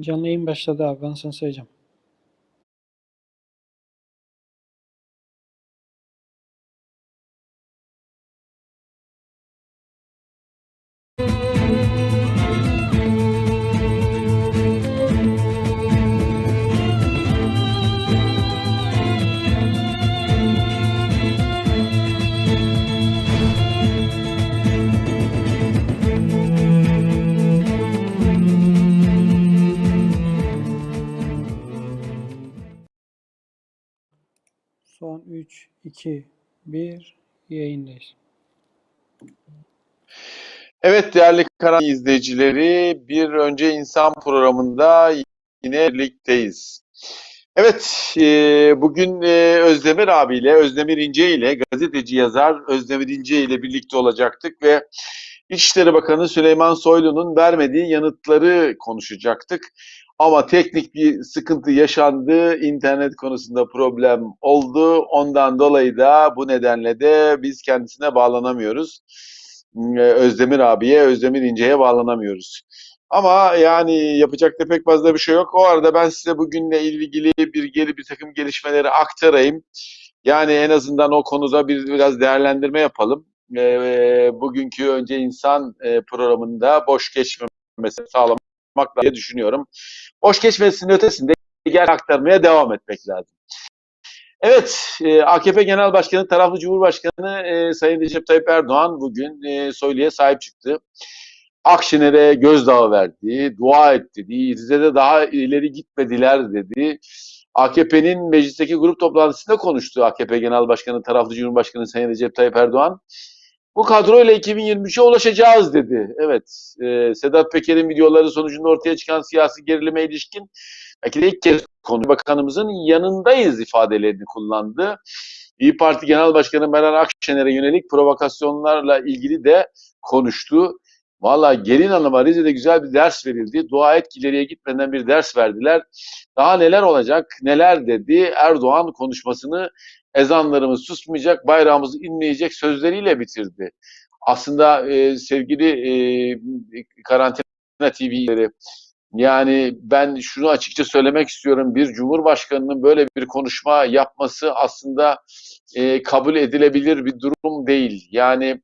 Canlı yayın başladı abi ben sana söyleyeceğim. 2, 1 yayındayız. Evet değerli Karan izleyicileri, bir önce insan programında yine birlikteyiz. Evet, e, bugün e, Özdemir abiyle, Özdemir İnce ile, gazeteci yazar Özdemir İnce ile birlikte olacaktık ve İçişleri Bakanı Süleyman Soylu'nun vermediği yanıtları konuşacaktık. Ama teknik bir sıkıntı yaşandı, internet konusunda problem oldu. Ondan dolayı da bu nedenle de biz kendisine bağlanamıyoruz. Ee, Özdemir abiye, Özdemir İnce'ye bağlanamıyoruz. Ama yani yapacak da pek fazla bir şey yok. O arada ben size bugünle ilgili bir geri bir takım gelişmeleri aktarayım. Yani en azından o konuda bir biraz değerlendirme yapalım. Ee, bugünkü önce insan e, programında boş geçmemesi sağlamak diye düşünüyorum. Boş geçmesinin ötesinde gel aktarmaya devam etmek lazım. Evet, e, AKP Genel Başkanı, taraflı Cumhurbaşkanı e, Sayın Recep Tayyip Erdoğan bugün e, Soylu'ya sahip çıktı. Akşener'e gözdağı verdi, dua et dedi, Rize'de daha ileri gitmediler dedi. AKP'nin meclisteki grup toplantısında konuştu AKP Genel Başkanı, taraflı Cumhurbaşkanı Sayın Recep Tayyip Erdoğan. Bu kadroyla 2023'e ulaşacağız dedi. Evet, e, Sedat Peker'in videoları sonucunda ortaya çıkan siyasi gerilime ilişkin belki de ilk kez konu bakanımızın yanındayız ifadelerini kullandı. İyi Parti Genel Başkanı Meral Akşener'e yönelik provokasyonlarla ilgili de konuştu. Valla gelin hanıma Rize'de güzel bir ders verildi. Dua et ileriye gitmeden bir ders verdiler. Daha neler olacak, neler dedi. Erdoğan konuşmasını ezanlarımız susmayacak, bayrağımız inmeyecek sözleriyle bitirdi. Aslında e, sevgili e, karantina TV'leri yani ben şunu açıkça söylemek istiyorum. Bir cumhurbaşkanının böyle bir konuşma yapması aslında e, kabul edilebilir bir durum değil. Yani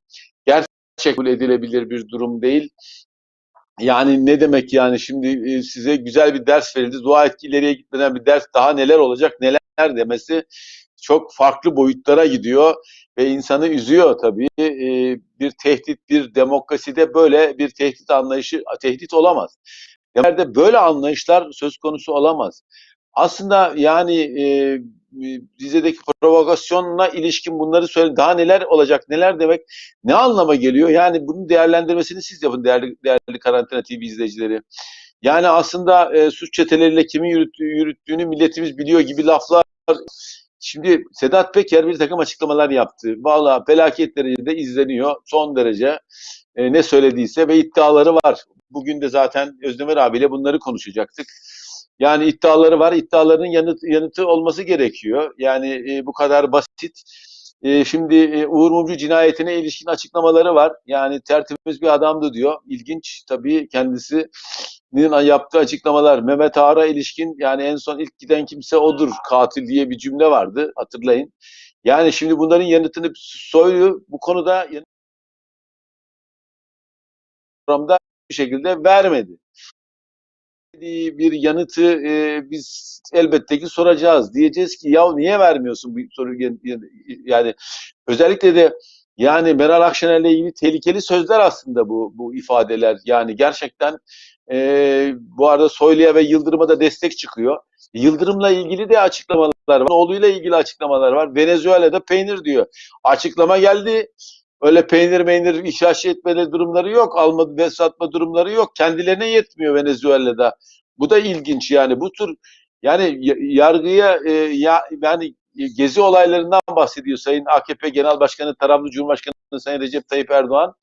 gerçek kabul edilebilir bir durum değil. Yani ne demek yani şimdi e, size güzel bir ders verildi. Dua et gitmeden bir ders daha neler olacak neler demesi çok farklı boyutlara gidiyor ve insanı üzüyor tabii. E, bir tehdit, bir demokraside böyle bir tehdit anlayışı tehdit olamaz. Demokraside böyle anlayışlar söz konusu olamaz. Aslında yani e, Rize'deki provokasyonla ilişkin bunları söyle daha neler olacak neler demek ne anlama geliyor yani bunun değerlendirmesini siz yapın değerli, değerli karantina TV izleyicileri. Yani aslında e, suç çeteleriyle yürüttüğü, yürüttüğünü milletimiz biliyor gibi laflar Şimdi Sedat Peker bir takım açıklamalar yaptı. Valla felaket derecede izleniyor son derece e, ne söylediyse ve iddiaları var. Bugün de zaten Özdemir abiyle bunları konuşacaktık. Yani iddiaları var. İddialarının yanıt, yanıtı olması gerekiyor. Yani e, bu kadar basit. E, şimdi e, Uğur Mumcu cinayetine ilişkin açıklamaları var. Yani tertemiz bir adamdı diyor. İlginç tabii kendisinin yaptığı açıklamalar. Mehmet Ağar'a ilişkin yani en son ilk giden kimse odur katil diye bir cümle vardı hatırlayın. Yani şimdi bunların yanıtını soylu bu konuda programda bir şekilde vermedi bir yanıtı e, biz elbette ki soracağız. Diyeceğiz ki ya niye vermiyorsun bu soru yani özellikle de yani Meral Akşener'le ilgili tehlikeli sözler aslında bu bu ifadeler. Yani gerçekten e, bu arada Soylu'ya ve Yıldırım'a da destek çıkıyor. Yıldırım'la ilgili de açıklamalar var. Oğluyla ilgili açıklamalar var. Venezuela'da peynir diyor. Açıklama geldi. Öyle peynir meynir ihraç etmeli durumları yok. Alma ve satma durumları yok. Kendilerine yetmiyor Venezuela'da. Bu da ilginç yani. Bu tür yani yargıya e, ya yani gezi olaylarından bahsediyor Sayın AKP Genel Başkanı, taraflı Cumhurbaşkanı Sayın Recep Tayyip Erdoğan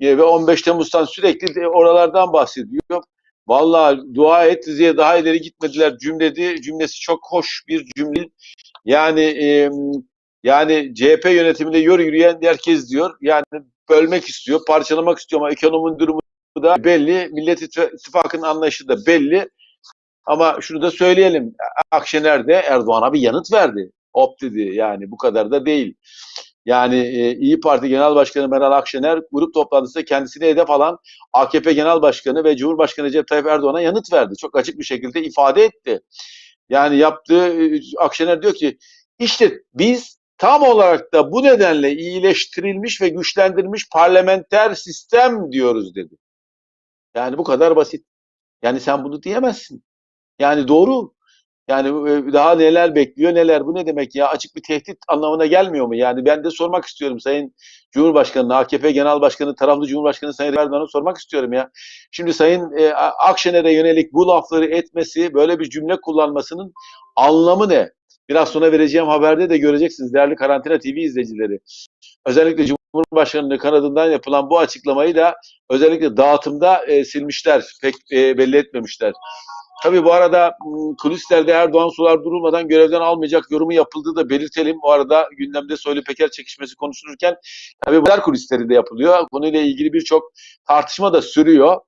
e, ve 15 Temmuz'dan sürekli de oralardan bahsediyor. Vallahi dua et diye daha ileri gitmediler cümledi. Cümlesi çok hoş bir cümle. Yani e, yani CHP yönetiminde yürü yürüyen herkes diyor. Yani bölmek istiyor, parçalamak istiyor ama ekonominin durumu da belli. Millet İttifakı'nın anlayışı da belli. Ama şunu da söyleyelim. Akşener de Erdoğan'a bir yanıt verdi. Hop dedi yani bu kadar da değil. Yani e, İyi Parti Genel Başkanı Meral Akşener grup toplantısında kendisine hedef alan AKP Genel Başkanı ve Cumhurbaşkanı Recep Tayyip Erdoğan'a yanıt verdi. Çok açık bir şekilde ifade etti. Yani yaptığı e, Akşener diyor ki işte biz tam olarak da bu nedenle iyileştirilmiş ve güçlendirilmiş parlamenter sistem diyoruz dedi. Yani bu kadar basit. Yani sen bunu diyemezsin. Yani doğru. Yani e, daha neler bekliyor neler bu ne demek ya açık bir tehdit anlamına gelmiyor mu? Yani ben de sormak istiyorum Sayın Cumhurbaşkanı, AKP Genel Başkanı, taraflı Cumhurbaşkanı Sayın Erdoğan'a sormak istiyorum ya. Şimdi Sayın e, Akşener'e yönelik bu lafları etmesi, böyle bir cümle kullanmasının anlamı ne? Biraz sonra vereceğim haberde de göreceksiniz değerli Karantina TV izleyicileri. Özellikle Cumhurbaşkanı'nın kanadından yapılan bu açıklamayı da özellikle dağıtımda e, silmişler, pek e, belli etmemişler. Tabii bu arada kulislerde Erdoğan sular durulmadan görevden almayacak yorumu yapıldığı da belirtelim. Bu arada gündemde Soylu Peker çekişmesi konuşulurken tabii bunlar kulislerinde yapılıyor. Konuyla ilgili birçok tartışma da sürüyor.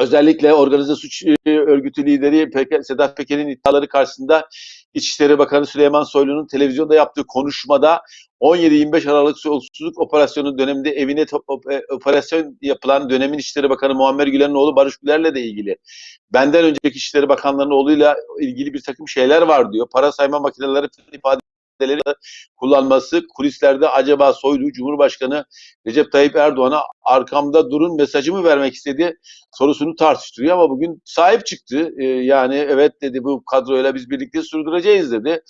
Özellikle organize suç e, örgütü lideri Sedat Peker'in iddiaları karşısında İçişleri Bakanı Süleyman Soylu'nun televizyonda yaptığı konuşmada 17-25 Aralık yolsuzluk operasyonu döneminde evine e, operasyon yapılan dönemin İçişleri Bakanı Muammer Güler'in oğlu Barış Güler'le de ilgili. Benden önceki İçişleri Bakanlarının oğluyla ilgili bir takım şeyler var diyor. Para sayma makineleri ifadeleri kullanması kulislerde acaba Soylu Cumhurbaşkanı Recep Tayyip Erdoğan'a arkamda durun mesajı mı vermek istedi sorusunu tartıştırıyor ama bugün sahip çıktı. Ee, yani evet dedi bu kadroyla biz birlikte sürdüreceğiz dedi.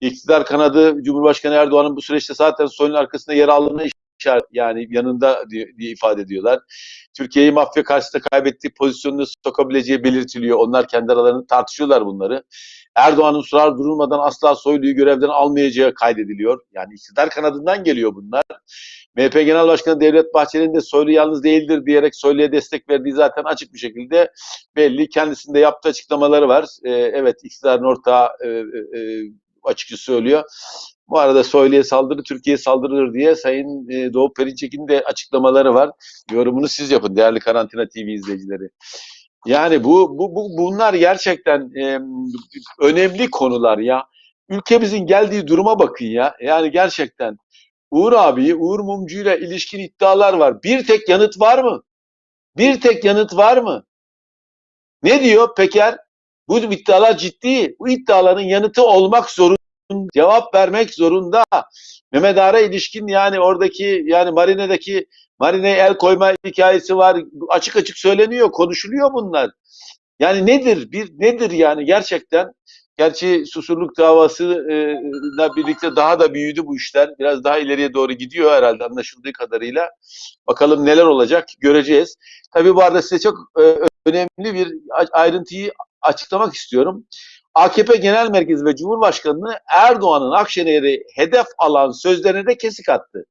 İktidar kanadı Cumhurbaşkanı Erdoğan'ın bu süreçte zaten Soylu'nun arkasında yer aldığını işaret yani yanında diye, ifade ediyorlar. Türkiye'yi mafya karşısında kaybettiği pozisyonunu sokabileceği belirtiliyor. Onlar kendi aralarında tartışıyorlar bunları. Erdoğan'ın sular durulmadan asla Soylu'yu görevden almayacağı kaydediliyor. Yani iktidar kanadından geliyor bunlar. MHP Genel Başkanı Devlet Bahçeli'nin de Soylu yalnız değildir diyerek Soylu'ya destek verdiği zaten açık bir şekilde belli. Kendisinde yaptığı açıklamaları var. Ee, evet iktidarın ortağı e, e, açıkça söylüyor. Bu arada Soylu'ya saldırı Türkiye'ye saldırılır diye Sayın e, Doğu Perinçek'in de açıklamaları var. Yorumunu siz yapın değerli Karantina TV izleyicileri. Yani bu, bu, bu bunlar gerçekten e, önemli konular ya. Ülkemizin geldiği duruma bakın ya. Yani gerçekten Uğur abi, Uğur Mumcu ile ilişkin iddialar var. Bir tek yanıt var mı? Bir tek yanıt var mı? Ne diyor Peker? Bu iddialar ciddi. Bu iddiaların yanıtı olmak zorunda. Cevap vermek zorunda. Mehmet Ağar'a ilişkin yani oradaki yani marinedeki marineye el koyma hikayesi var. Açık açık söyleniyor, konuşuluyor bunlar. Yani nedir? Bir nedir yani gerçekten? Gerçi susurluk davasıyla birlikte daha da büyüdü bu işler. Biraz daha ileriye doğru gidiyor herhalde anlaşıldığı kadarıyla. Bakalım neler olacak göreceğiz. Tabii bu arada size çok e, önemli bir ayrıntıyı açıklamak istiyorum. AKP Genel Merkezi ve Cumhurbaşkanı'nı Erdoğan'ın Akşener'i hedef alan sözlerine de kesik attı.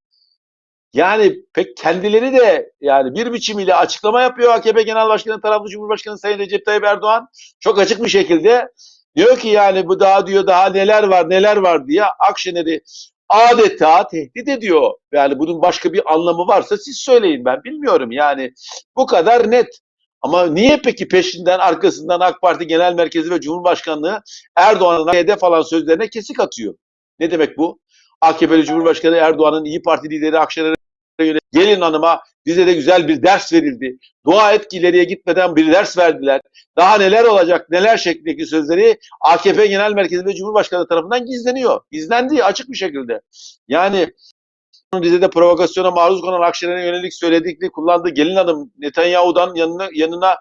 Yani pek kendileri de yani bir biçimiyle açıklama yapıyor AKP Genel Başkanı taraflı Cumhurbaşkanı Sayın Recep Tayyip Erdoğan. Çok açık bir şekilde diyor ki yani bu daha diyor daha neler var neler var diye Akşener'i adeta tehdit ediyor. Yani bunun başka bir anlamı varsa siz söyleyin ben bilmiyorum yani bu kadar net. Ama niye peki peşinden arkasından AK Parti Genel Merkezi ve Cumhurbaşkanlığı Erdoğan'ın hedef alan sözlerine kesik atıyor? Ne demek bu? AKP'li Cumhurbaşkanı Erdoğan'ın İyi Parti lideri Akşener'e yönelik gelin hanıma bize de güzel bir ders verildi. Dua et ki ileriye gitmeden bir ders verdiler. Daha neler olacak neler şeklindeki sözleri AKP Genel Merkezi ve Cumhurbaşkanı tarafından gizleniyor. Gizlendi açık bir şekilde. Yani Rize'de provokasyona maruz kalan Akşener'e yönelik söyledikleri kullandığı gelin hanım Netanyahu'dan yanına yanına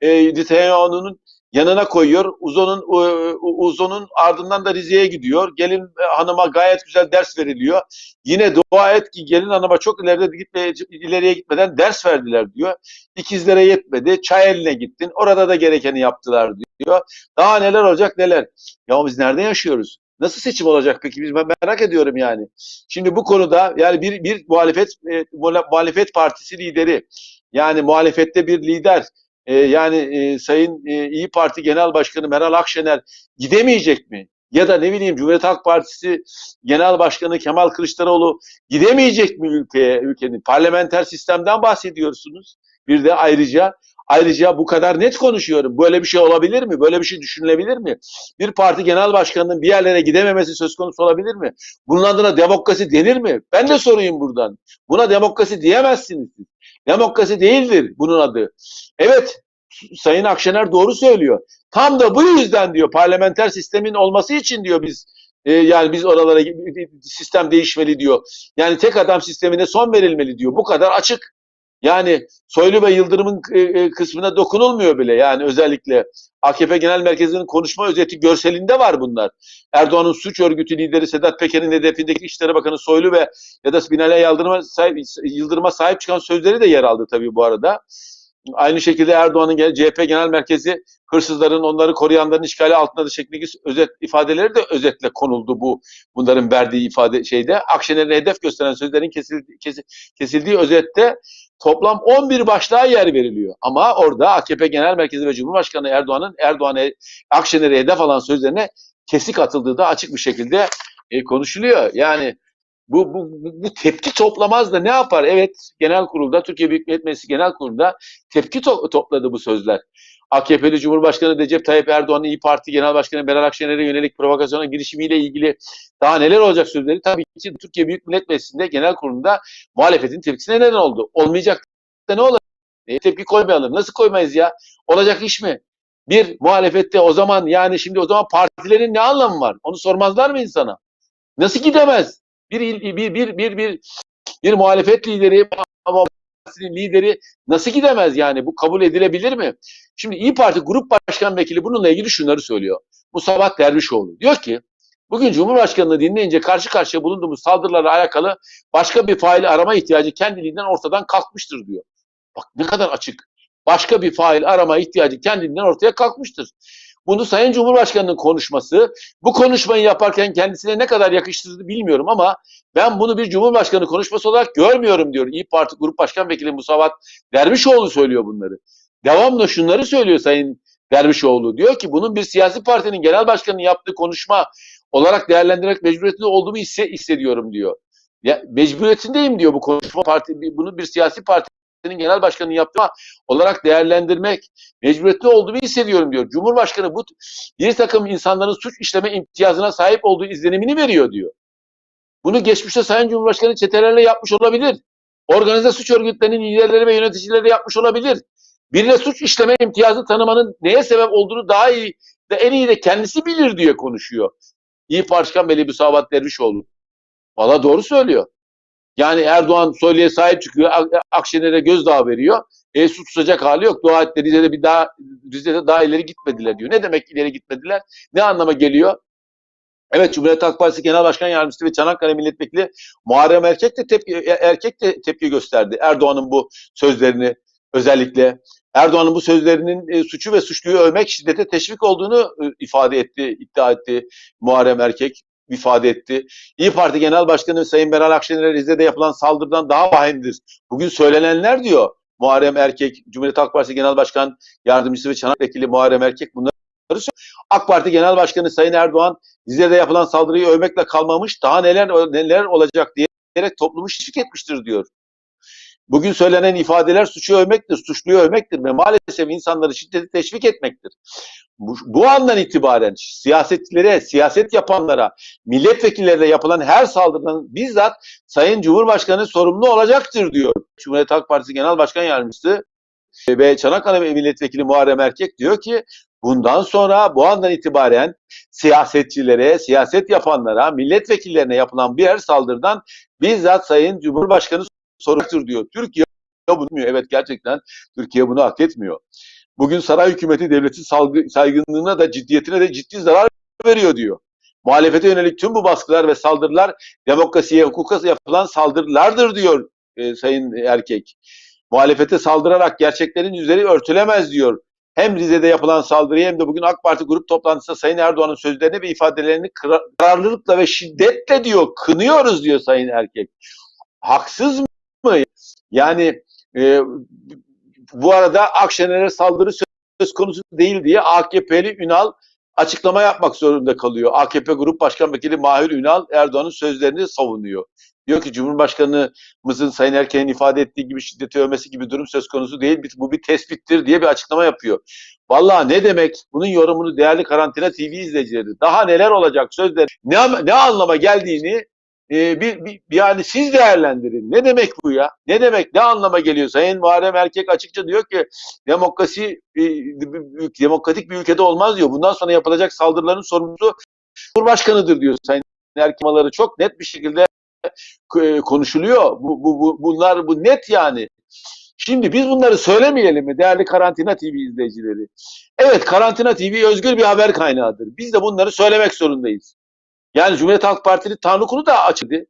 e, Netanyahu'nun yanına koyuyor. Uzon'un e, Uzon'un ardından da Rize'ye gidiyor. Gelin e, hanıma gayet güzel ders veriliyor. Yine dua et ki gelin hanıma çok ileride gitme, ileriye gitmeden ders verdiler diyor. İkizlere yetmedi. Çay eline gittin. Orada da gerekeni yaptılar diyor. Daha neler olacak neler. Ya biz nerede yaşıyoruz? Nasıl seçim olacak peki? Biz ben merak ediyorum yani. Şimdi bu konuda yani bir bir muhalefet e, muhalefet partisi lideri yani muhalefette bir lider e, yani e, Sayın e, İyi Parti Genel Başkanı Meral Akşener gidemeyecek mi? Ya da ne bileyim Cumhuriyet Halk Partisi Genel Başkanı Kemal Kılıçdaroğlu gidemeyecek mi ülkeye, ülkenin? Parlamenter sistemden bahsediyorsunuz. Bir de ayrıca Ayrıca bu kadar net konuşuyorum. Böyle bir şey olabilir mi? Böyle bir şey düşünülebilir mi? Bir parti genel başkanının bir yerlere gidememesi söz konusu olabilir mi? Bunun adına demokrasi denir mi? Ben de sorayım buradan. Buna demokrasi diyemezsiniz. Demokrasi değildir bunun adı. Evet, Sayın Akşener doğru söylüyor. Tam da bu yüzden diyor parlamenter sistemin olması için diyor biz e, yani biz oralara sistem değişmeli diyor. Yani tek adam sistemine son verilmeli diyor. Bu kadar açık. Yani Soylu ve Yıldırım'ın e, e, kısmına dokunulmuyor bile. Yani özellikle AKP Genel Merkezi'nin konuşma özeti görselinde var bunlar. Erdoğan'ın suç örgütü lideri Sedat Peker'in hedefindeki İçişleri Bakanı Soylu ve ya da Binali Yıldırım'a sahip, Yıldırım'a sahip çıkan sözleri de yer aldı tabii bu arada. Aynı şekilde Erdoğan'ın CHP Genel Merkezi hırsızların onları koruyanların işgali altındadır şeklindeki özet ifadeleri de özetle konuldu bu bunların verdiği ifade şeyde. Akşener'in hedef gösteren sözlerin kesildi, kesi- kesildiği özette toplam 11 başlığa yer veriliyor. Ama orada AKP Genel Merkezi ve Cumhurbaşkanı Erdoğan'ın Erdoğan'a Akşener'e hedef alan sözlerine kesik atıldığı da açık bir şekilde e, konuşuluyor. Yani bu, bu, bu, tepki toplamaz da ne yapar? Evet genel kurulda Türkiye Büyük Millet Meclisi Genel Kurulu'nda tepki to- topladı bu sözler. AKP'li Cumhurbaşkanı Recep Tayyip Erdoğan'ın İyi Parti Genel Başkanı Meral Akşener'e yönelik provokasyona girişimiyle ilgili daha neler olacak sözleri tabii ki Türkiye Büyük Millet Meclisi'nde genel kurulunda muhalefetin tepkisine neden oldu. Olmayacak da ne olur? E, tepki koymayalım. Nasıl koymayız ya? Olacak iş mi? Bir muhalefette o zaman yani şimdi o zaman partilerin ne anlamı var? Onu sormazlar mı insana? Nasıl gidemez? Bir bir bir bir bir bir muhalefet lideri partisinin lideri nasıl gidemez yani? Bu kabul edilebilir mi? Şimdi İyi Parti Grup Başkan Vekili bununla ilgili şunları söylüyor. Musavat Dervişoğlu diyor ki bugün Cumhurbaşkanı'nı dinleyince karşı karşıya bulunduğumuz saldırılarla alakalı başka bir fail arama ihtiyacı kendiliğinden ortadan kalkmıştır diyor. Bak ne kadar açık. Başka bir fail arama ihtiyacı kendiliğinden ortaya kalkmıştır. Bunu Sayın Cumhurbaşkanı'nın konuşması, bu konuşmayı yaparken kendisine ne kadar yakıştırdı bilmiyorum ama ben bunu bir Cumhurbaşkanı konuşması olarak görmüyorum diyor. İyi Parti Grup Başkan Vekili Musavat Dervişoğlu söylüyor bunları. Devamlı şunları söylüyor Sayın Dervişoğlu. Diyor ki bunun bir siyasi partinin genel başkanının yaptığı konuşma olarak değerlendirmek mecburiyetinde olduğumu hisse, hissediyorum diyor. Ya, mecburiyetindeyim diyor bu konuşma parti bunu bir siyasi partinin genel başkanının yaptığı olarak değerlendirmek mecburiyetli olduğumu hissediyorum diyor. Cumhurbaşkanı bu bir takım insanların suç işleme imtiyazına sahip olduğu izlenimini veriyor diyor. Bunu geçmişte Sayın Cumhurbaşkanı çetelerle yapmış olabilir. Organize suç örgütlerinin liderleri ve yöneticileri yapmış olabilir. Birine suç işleme imtiyazı tanımanın neye sebep olduğunu daha iyi de en iyi de kendisi bilir diye konuşuyor. İyi Başkan Veli Müsavat Dervişoğlu. Valla doğru söylüyor. Yani Erdoğan Soylu'ya sahip çıkıyor. Ak- Akşener'e gözdağı veriyor. E su tutacak hali yok. Dua et de Rize'de bir daha Rize'de daha ileri gitmediler diyor. Ne demek ileri gitmediler? Ne anlama geliyor? Evet Cumhuriyet Halk Partisi Genel Başkan Yardımcısı ve Çanakkale Milletvekili Muharrem Erkek de tepki erkek de tepki gösterdi. Erdoğan'ın bu sözlerini özellikle Erdoğan'ın bu sözlerinin e, suçu ve suçluyu övmek şiddete teşvik olduğunu e, ifade etti, iddia etti Muharrem Erkek ifade etti. İyi Parti Genel Başkanı Sayın Meral Akşener'e Rize'de yapılan saldırıdan daha vahimdir. Bugün söylenenler diyor Muharrem Erkek, Cumhuriyet Halk Partisi Genel Başkan Yardımcısı ve Çanakkale Vekili Muharrem Erkek bunları. AK Parti Genel Başkanı Sayın Erdoğan Rize'de yapılan saldırıyı övmekle kalmamış daha neler neler olacak diyerek toplumu teşvik etmiştir diyor. Bugün söylenen ifadeler suçu övmektir, suçluyu övmektir ve maalesef insanları şiddeti teşvik etmektir. Bu, bu andan itibaren siyasetçilere, siyaset yapanlara, milletvekillerine yapılan her saldırının bizzat Sayın Cumhurbaşkanı sorumlu olacaktır diyor. Cumhuriyet Halk Partisi Genel Başkan Yardımcısı ve Çanakkale Milletvekili Muharrem Erkek diyor ki bundan sonra bu andan itibaren siyasetçilere, siyaset yapanlara, milletvekillerine yapılan bir her saldırıdan bizzat Sayın Cumhurbaşkanı sorumludur diyor. Türkiye bunu bilmiyor. Evet gerçekten Türkiye bunu hak etmiyor. Bugün saray hükümeti devletin saygınlığına da ciddiyetine de ciddi zarar veriyor diyor. Muhalefete yönelik tüm bu baskılar ve saldırılar demokrasiye, hukuka yapılan saldırılardır diyor e, Sayın Erkek. Muhalefete saldırarak gerçeklerin yüzleri örtülemez diyor. Hem Rize'de yapılan saldırıyı hem de bugün AK Parti grup toplantısında Sayın Erdoğan'ın sözlerini ve ifadelerini kararlılıkla ve şiddetle diyor, kınıyoruz diyor Sayın Erkek. Haksız mı? Yani e, bu arada Akşener'e saldırı söz konusu değil diye AKP'li Ünal açıklama yapmak zorunda kalıyor. AKP Grup Başkan Vekili Mahir Ünal Erdoğan'ın sözlerini savunuyor. Diyor ki Cumhurbaşkanımızın Sayın Erken'in ifade ettiği gibi şiddeti övmesi gibi durum söz konusu değil. Bu bir tespittir diye bir açıklama yapıyor. Vallahi ne demek? Bunun yorumunu değerli Karantina TV izleyicileri. Daha neler olacak sözler ne, ne anlama geldiğini e, bir, bir, yani siz değerlendirin. Ne demek bu ya? Ne demek? Ne anlama geliyor? Sayın Muharrem Erkek açıkça diyor ki demokrasi e, demokratik bir ülkede olmaz diyor. Bundan sonra yapılacak saldırıların sorumlusu Cumhurbaşkanıdır diyor Sayın Erkemaları çok net bir şekilde e, konuşuluyor. Bu, bu, bu, bunlar bu net yani. Şimdi biz bunları söylemeyelim mi değerli Karantina TV izleyicileri? Evet Karantina TV özgür bir haber kaynağıdır. Biz de bunları söylemek zorundayız. Yani Cumhuriyet Halk Partili Tanrı Kulu da açıldı.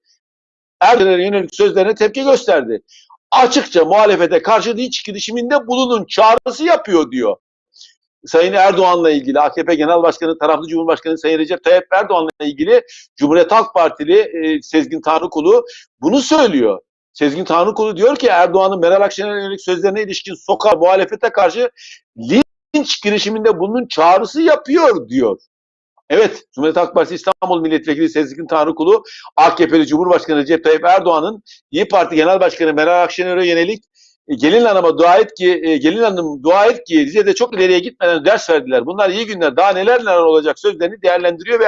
Erdoğan'a yönelik sözlerine tepki gösterdi. Açıkça muhalefete karşı iç girişiminde bulunun çağrısı yapıyor diyor. Sayın Erdoğan'la ilgili AKP Genel Başkanı, taraflı Cumhurbaşkanı Sayın Recep Tayyip Erdoğan'la ilgili Cumhuriyet Halk Partili e, Sezgin Tanrıkulu bunu söylüyor. Sezgin Tanrıkulu diyor ki Erdoğan'ın Meral Akşener'e yönelik sözlerine ilişkin sokağa muhalefete karşı linç girişiminde bunun çağrısı yapıyor diyor. Evet, Cumhuriyet Halk Partisi İstanbul Milletvekili Sezgin Tanrıkulu, AKP'li Cumhurbaşkanı Recep Tayyip Erdoğan'ın İyi Parti Genel Başkanı Meral Akşener'e yönelik e, gelin hanıma dua et ki, e, gelin hanım dua et ki Rize'de çok ileriye gitmeden ders verdiler. Bunlar iyi günler, daha neler neler olacak sözlerini değerlendiriyor ve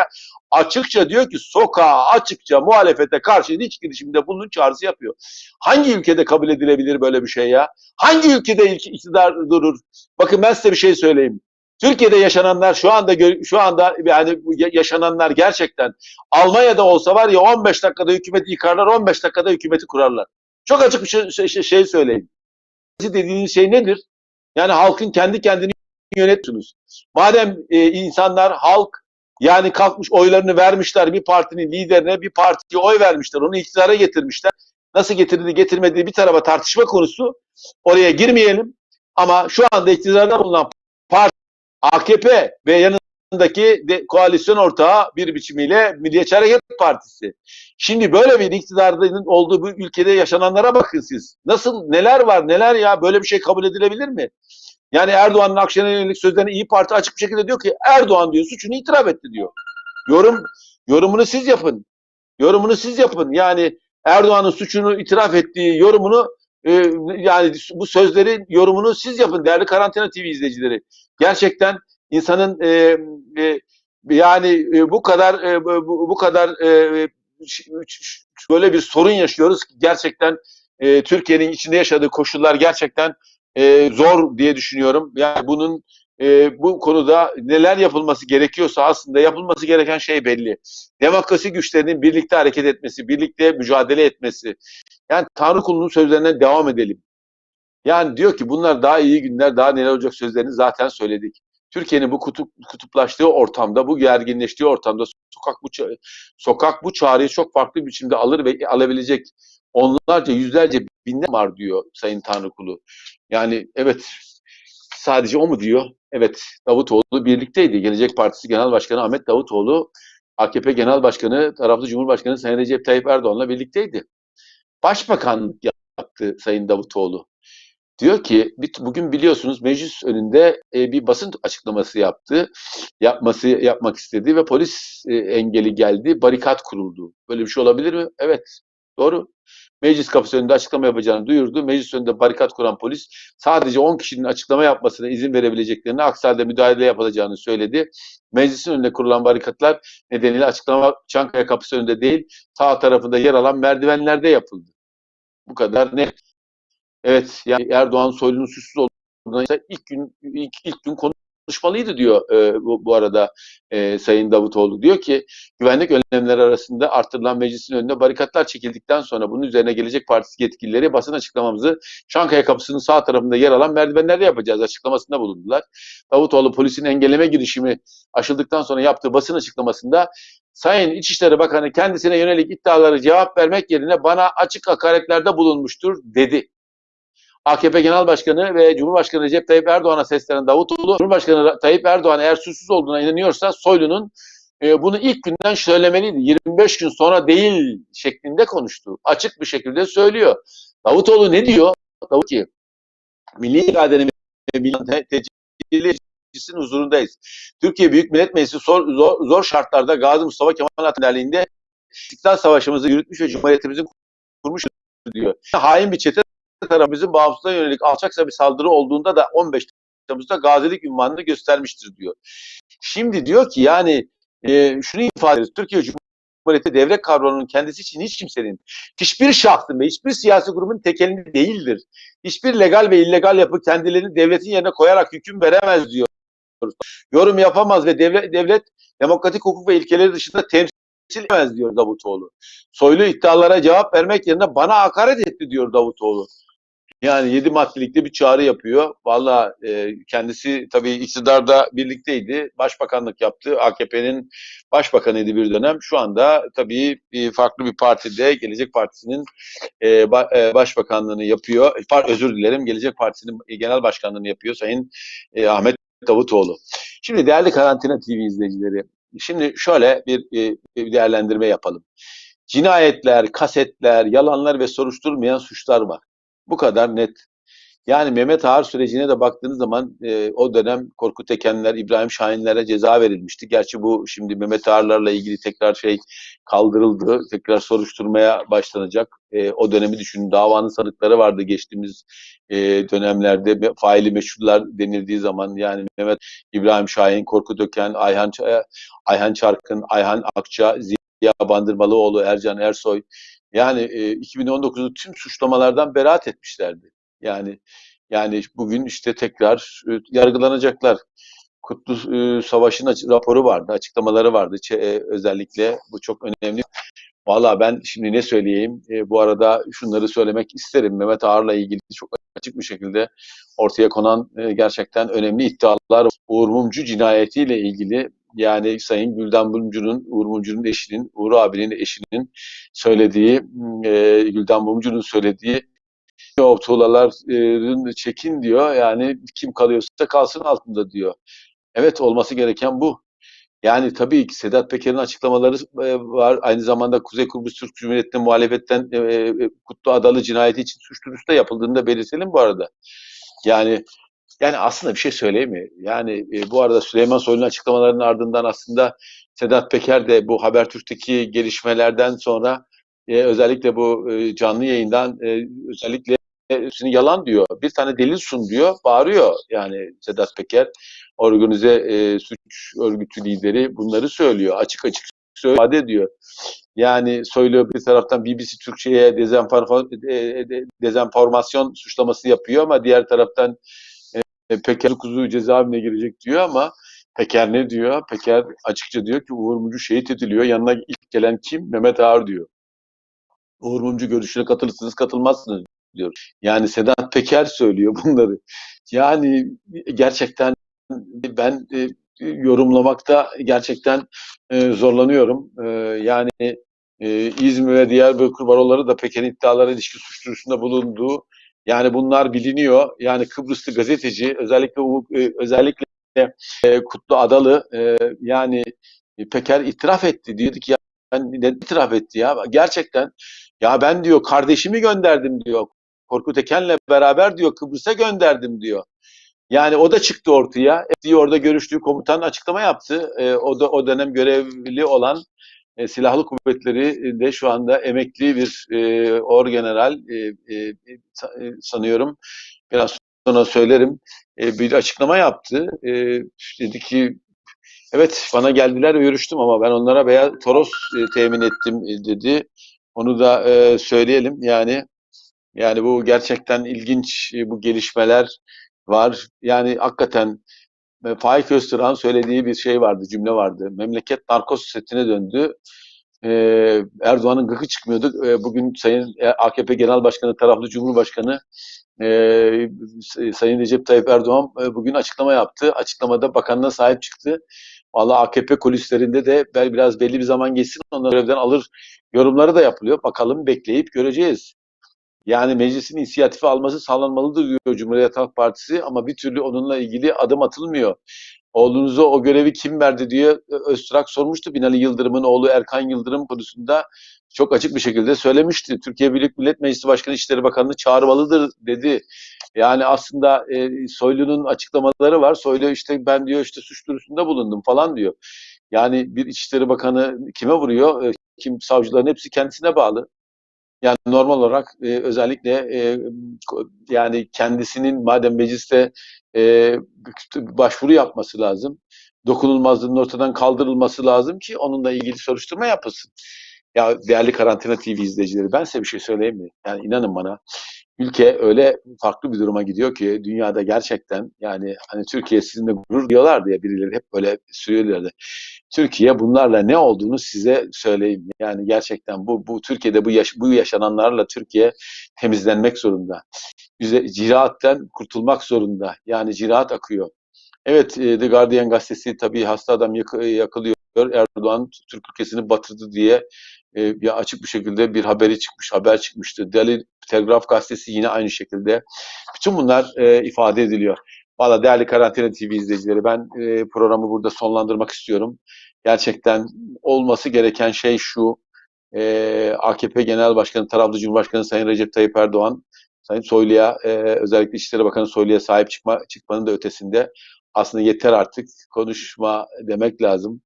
açıkça diyor ki sokağa açıkça muhalefete karşı iç girişiminde bunun çağrısı yapıyor. Hangi ülkede kabul edilebilir böyle bir şey ya? Hangi ülkede iktidar durur? Bakın ben size bir şey söyleyeyim. Türkiye'de yaşananlar şu anda şu anda yani yaşananlar gerçekten Almanya'da olsa var ya 15 dakikada hükümeti yıkarlar, 15 dakikada hükümeti kurarlar. Çok açık bir şey, şey, şey söyleyeyim. Dediğiniz şey nedir? Yani halkın kendi kendini yönetiyorsunuz. Madem e, insanlar halk yani kalkmış oylarını vermişler bir partinin liderine, bir partiye oy vermişler, onu iktidara getirmişler. Nasıl getirdiğini getirmediği bir tarafa tartışma konusu. Oraya girmeyelim. Ama şu anda iktidarda bulunan AKP ve yanındaki de, koalisyon ortağı bir biçimiyle Milliyetçi Hareket Partisi. Şimdi böyle bir iktidarın olduğu bu ülkede yaşananlara bakın siz. Nasıl, neler var, neler ya böyle bir şey kabul edilebilir mi? Yani Erdoğan'ın Akşener'e yönelik sözlerini İyi Parti açık bir şekilde diyor ki Erdoğan diyor suçunu itiraf etti diyor. Yorum yorumunu siz yapın. Yorumunu siz yapın. Yani Erdoğan'ın suçunu itiraf ettiği yorumunu e, yani bu sözlerin yorumunu siz yapın değerli Karantina TV izleyicileri. Gerçekten insanın e, e, yani e, bu kadar e, bu, bu kadar e, böyle bir sorun yaşıyoruz ki gerçekten e, Türkiye'nin içinde yaşadığı koşullar gerçekten e, zor diye düşünüyorum. Yani bunun e, bu konuda neler yapılması gerekiyorsa aslında yapılması gereken şey belli. Demokrasi güçlerinin birlikte hareket etmesi, birlikte mücadele etmesi. Yani Tanrı kulunun sözlerine devam edelim. Yani diyor ki bunlar daha iyi günler, daha neler olacak sözlerini zaten söyledik. Türkiye'nin bu kutup, kutuplaştığı ortamda, bu gerginleştiği ortamda sokak bu sokak bu çağrıyı çok farklı bir biçimde alır ve alabilecek onlarca, yüzlerce, binler var diyor Sayın Tanrıkulu. Yani evet sadece o mu diyor? Evet Davutoğlu birlikteydi. Gelecek Partisi Genel Başkanı Ahmet Davutoğlu AKP Genel Başkanı, taraflı Cumhurbaşkanı Sayın Recep Tayyip Erdoğan'la birlikteydi. Başbakanlık yaptı Sayın Davutoğlu. Diyor ki bugün biliyorsunuz meclis önünde e, bir basın açıklaması yaptı. Yapması yapmak istedi ve polis e, engeli geldi. Barikat kuruldu. Böyle bir şey olabilir mi? Evet. Doğru. Meclis kapısı önünde açıklama yapacağını duyurdu. Meclis önünde barikat kuran polis sadece 10 kişinin açıklama yapmasına izin verebileceklerini, aksi halde müdahale yapılacağını söyledi. Meclisin önünde kurulan barikatlar nedeniyle açıklama Çankaya kapısı önünde değil, sağ tarafında yer alan merdivenlerde yapıldı. Bu kadar net. Evet, yani Erdoğan soylunun suçsuz olduğuna ilk gün ilk, ilk gün konuşmalıydı diyor e, bu, bu arada e, Sayın Davutoğlu. Diyor ki güvenlik önlemleri arasında artırılan meclisin önünde barikatlar çekildikten sonra bunun üzerine gelecek partisi yetkilileri basın açıklamamızı Çankaya kapısının sağ tarafında yer alan merdivenlerde yapacağız açıklamasında bulundular. Davutoğlu polisin engelleme girişimi aşıldıktan sonra yaptığı basın açıklamasında Sayın İçişleri Bakanı kendisine yönelik iddiaları cevap vermek yerine bana açık hakaretlerde bulunmuştur dedi. AKP Genel Başkanı ve Cumhurbaşkanı Recep Tayyip Erdoğan'a seslenen Davutoğlu, Cumhurbaşkanı Tayyip Erdoğan eğer suçsuz olduğuna inanıyorsa Soylu'nun e, bunu ilk günden söylemeliydi. 25 gün sonra değil şeklinde konuştu. Açık bir şekilde söylüyor. Davutoğlu ne diyor? Davut ki milli iradenin ve milli huzurundayız. Türkiye Büyük Millet Meclisi zor, zor, zor şartlarda Gazi Mustafa Kemal Atatürk'ün istiklal savaşımızı yürütmüş ve Cumhuriyetimizin kurmuş diyor. Hain bir çete tarafımızın bağımsızlığına yönelik alçakça bir saldırı olduğunda da 15 Temmuz'da gazilik ünvanını göstermiştir diyor. Şimdi diyor ki yani e, şunu ifade ediyoruz. Türkiye Cumhuriyeti devlet kavramının kendisi için hiç kimsenin, hiçbir şahsın ve hiçbir siyasi grubun tekelini değildir. Hiçbir legal ve illegal yapı kendilerini devletin yerine koyarak hüküm veremez diyor. Yorum yapamaz ve devlet, devlet demokratik hukuk ve ilkeleri dışında temsil edemez diyor Davutoğlu. Soylu iddialara cevap vermek yerine bana hakaret etti diyor Davutoğlu. Yani yedi maddelikte bir çağrı yapıyor. Valla e, kendisi tabii iktidarda birlikteydi. Başbakanlık yaptı. AKP'nin başbakanıydı bir dönem. Şu anda tabii e, farklı bir partide Gelecek Partisi'nin e, ba, e, başbakanlığını yapıyor. Par, özür dilerim Gelecek Partisi'nin genel başkanlığını yapıyor Sayın e, Ahmet Davutoğlu. Şimdi değerli Karantina TV izleyicileri, şimdi şöyle bir, e, bir değerlendirme yapalım. Cinayetler, kasetler, yalanlar ve soruşturulmayan suçlar var. Bu kadar net. Yani Mehmet Ağar sürecine de baktığınız zaman e, o dönem Korkut Ekenler, İbrahim Şahinlere ceza verilmişti. Gerçi bu şimdi Mehmet Ağar'larla ilgili tekrar şey kaldırıldı. Tekrar soruşturmaya başlanacak. E, o dönemi düşünün. Davanın sanıkları vardı geçtiğimiz e, dönemlerde. Faili meşhurlar denildiği zaman yani Mehmet İbrahim Şahin, Korkut Öken, Ayhan, Ayhan Çarkın, Ayhan Akça, Ziya Bandırmalıoğlu, Ercan Ersoy, yani e, 2019'u tüm suçlamalardan beraat etmişlerdi. Yani yani bugün işte tekrar e, yargılanacaklar. Kutlu e, Savaş'ın raporu vardı, açıklamaları vardı. Ç- e, özellikle bu çok önemli. Valla ben şimdi ne söyleyeyim? E, bu arada şunları söylemek isterim. Mehmet Ağar'la ilgili çok açık bir şekilde ortaya konan e, gerçekten önemli iddialar. Uğur Mumcu cinayetiyle ilgili yani Sayın Gülden Mumcu'nun, Uğur Mumcu'nun eşinin, Uğur abinin eşinin söylediği, e, Gülden Mumcu'nun söylediği o tuğlaların çekin diyor. Yani kim kalıyorsa kalsın altında diyor. Evet olması gereken bu. Yani tabii ki Sedat Peker'in açıklamaları e, var. Aynı zamanda Kuzey Kıbrıs Türk Cumhuriyeti'nin muhalefetten e, e, Kutlu Adalı cinayeti için suç duyurusu da yapıldığını da belirtelim bu arada. Yani yani aslında bir şey söyleyeyim mi? Yani e, bu arada Süleyman Soylu'nun açıklamalarının ardından aslında Sedat Peker de bu Habertürk'teki gelişmelerden sonra e, özellikle bu e, canlı yayından e, özellikle hepsini yalan diyor. Bir tane delil sun diyor. Bağırıyor yani Sedat Peker. Organize e, suç örgütü lideri bunları söylüyor. Açık açık söylüyor. ediyor. Yani Soylu bir taraftan BBC Türkçe'ye dezenformasyon suçlaması yapıyor ama diğer taraftan e, Peker kuzu cezaevine girecek diyor ama Peker ne diyor? Peker açıkça diyor ki Uğur Mumcu şehit ediliyor. Yanına ilk gelen kim? Mehmet Ağar diyor. Uğur Mumcu görüşüne katılırsınız, katılmazsınız diyor. Yani Sedat Peker söylüyor bunları. Yani gerçekten ben e, yorumlamakta gerçekten e, zorlanıyorum. E, yani e, İzmir ve Diyarbakır baroları da Peker'in iddialara ilişkin suç duyurusunda bulunduğu yani bunlar biliniyor. Yani Kıbrıslı gazeteci özellikle e, özellikle e, Kutlu Adalı e, yani Peker itiraf etti. Diyordu ki ya ben ne itiraf etti ya gerçekten ya ben diyor kardeşimi gönderdim diyor. Korkut Eken'le beraber diyor Kıbrıs'a gönderdim diyor. Yani o da çıktı ortaya. Diye orada görüştüğü komutan açıklama yaptı. E, o da o dönem görevli olan e, silahlı kuvvetleri de şu anda emekli bir e, orgeneral e, e, sanıyorum. Biraz sonra söylerim. E, bir açıklama yaptı. E, dedi ki evet bana geldiler ve görüştüm ama ben onlara veya Toros e, temin ettim e, dedi. Onu da e, söyleyelim. Yani yani bu gerçekten ilginç e, bu gelişmeler var. Yani hakikaten e, Faik Öztürk'ün söylediği bir şey vardı, cümle vardı. Memleket narkoz setine döndü. Ee, Erdoğan'ın gıkı çıkmıyordu. Ee, bugün Sayın AKP Genel Başkanı, taraflı Cumhurbaşkanı e, Sayın Recep Tayyip Erdoğan e, bugün açıklama yaptı. Açıklamada bakanlığa sahip çıktı. Valla AKP kulislerinde de biraz belli bir zaman geçsin onları görevden alır yorumları da yapılıyor. Bakalım bekleyip göreceğiz. Yani meclisin inisiyatifi alması sağlanmalıdır diyor Cumhuriyet Halk Partisi ama bir türlü onunla ilgili adım atılmıyor. Oğlunuza o görevi kim verdi diye Öztürk sormuştu. Binali Yıldırım'ın oğlu Erkan Yıldırım konusunda çok açık bir şekilde söylemişti. Türkiye Büyük Millet Meclisi Başkanı İçişleri Bakanlığı çağırmalıdır dedi. Yani aslında e, Soylu'nun açıklamaları var. Soylu işte ben diyor işte suç duyurusunda bulundum falan diyor. Yani bir İçişleri Bakanı kime vuruyor? E, kim savcıların hepsi kendisine bağlı. Yani normal olarak e, özellikle e, yani kendisinin madem mecliste e, başvuru yapması lazım. Dokunulmazlığın ortadan kaldırılması lazım ki onunla ilgili soruşturma yapılsın. Ya değerli Karantina TV izleyicileri ben size bir şey söyleyeyim mi? Yani inanın bana ülke öyle farklı bir duruma gidiyor ki dünyada gerçekten yani hani Türkiye sizinle gurur diyorlar diye birileri hep böyle söylüyorlardı. Türkiye bunlarla ne olduğunu size söyleyeyim. Yani gerçekten bu bu Türkiye'de bu yaş, bu yaşananlarla Türkiye temizlenmek zorunda. Ciraatten kurtulmak zorunda. Yani ciraat akıyor. Evet, e, The Guardian gazetesi tabii hasta adam yak- yakılıyor. Erdoğan Türk ülkesini batırdı diye e, ya açık bir şekilde bir haberi çıkmış, haber çıkmıştı. Daily Telegraph gazetesi yine aynı şekilde. Bütün bunlar e, ifade ediliyor. Valla değerli Karantina TV izleyicileri ben e, programı burada sonlandırmak istiyorum. Gerçekten olması gereken şey şu. E, AKP Genel Başkanı, taraflı Cumhurbaşkanı Sayın Recep Tayyip Erdoğan, Sayın Soylu'ya, e, özellikle İçişleri Bakanı Soylu'ya sahip çıkma, çıkmanın da ötesinde aslında yeter artık konuşma demek lazım.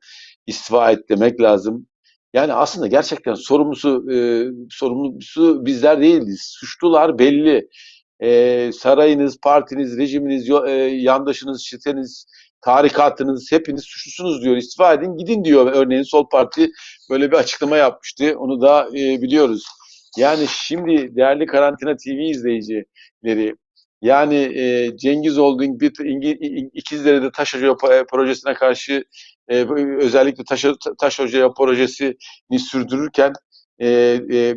İstifa et demek lazım. Yani aslında gerçekten sorumlusu e, sorumlusu bizler değiliz. Suçlular belli. E, sarayınız, partiniz, rejiminiz, e, yandaşınız, çeteniz, tarikatınız hepiniz suçlusunuz diyor. İstifa edin gidin diyor. Örneğin Sol Parti böyle bir açıklama yapmıştı. Onu da e, biliyoruz. Yani şimdi değerli Karantina TV izleyicileri yani e, Cengiz Holding bir İngi- İ- İkizdere'de taş pa- projesine karşı e, özellikle taş, taş ocağı projesini sürdürürken e, e,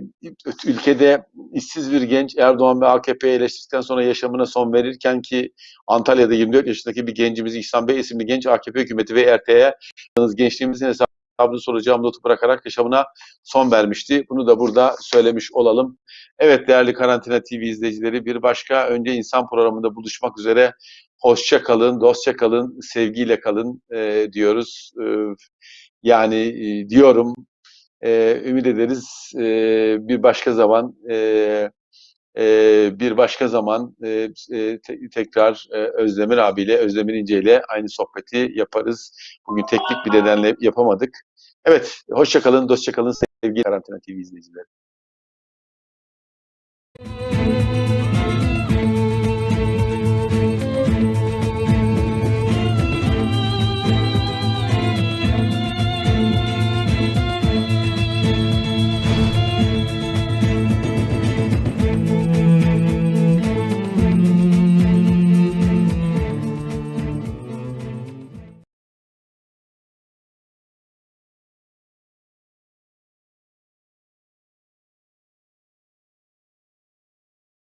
ülkede işsiz bir genç Erdoğan ve AKP'yi eleştirdikten sonra yaşamına son verirken ki Antalya'da 24 yaşındaki bir gencimiz İhsan Bey isimli genç AKP hükümeti ve RT'ye gençliğimizin hesabını soracağım notu bırakarak yaşamına son vermişti. Bunu da burada söylemiş olalım. Evet değerli Karantina TV izleyicileri bir başka Önce insan programında buluşmak üzere. Hoşça kalın, dostça kalın, sevgiyle kalın e, diyoruz. E, yani e, diyorum, e, ümit ederiz e, bir başka zaman e, e, bir başka zaman e, e, te- tekrar e, Özdemir abiyle, Özdemir İnce ile aynı sohbeti yaparız. Bugün teknik bir nedenle yapamadık. Evet, hoşça kalın, dostça kalın sevgili Karantina TV izleyicileri.